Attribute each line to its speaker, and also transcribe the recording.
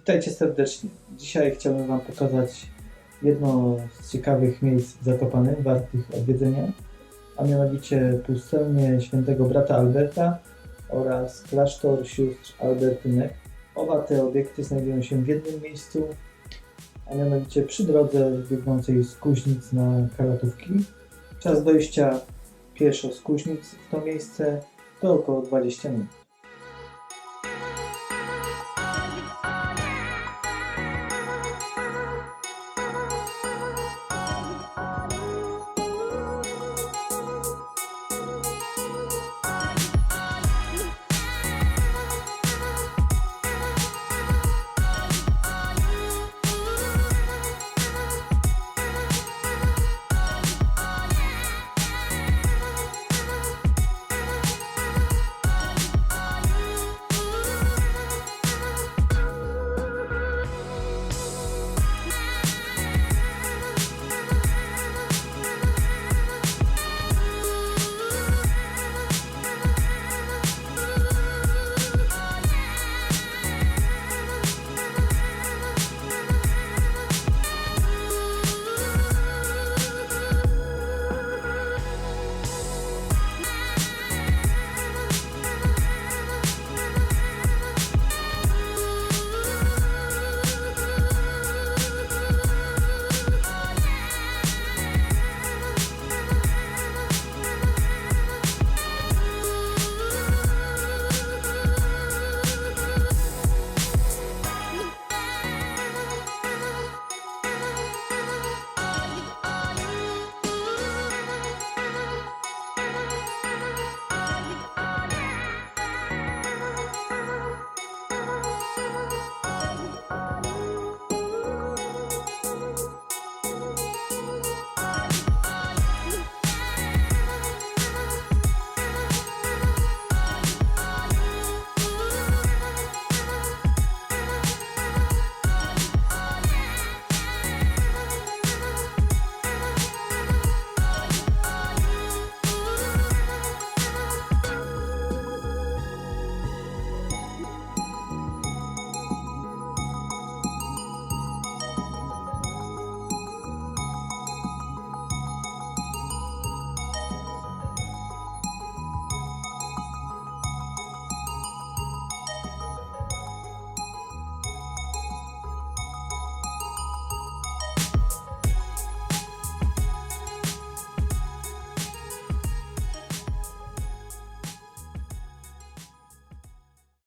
Speaker 1: Witajcie serdecznie. Dzisiaj chciałbym Wam pokazać jedno z ciekawych miejsc w Zakopanem, wartych odwiedzenia, a mianowicie pustelnię świętego brata Alberta oraz klasztor sióstr Albertynek. Oba te obiekty znajdują się w jednym miejscu, a mianowicie przy drodze biegnącej z Kuźnic na Kalatówki. Czas dojścia pieszo z Kuźnic w to miejsce to około 20 minut.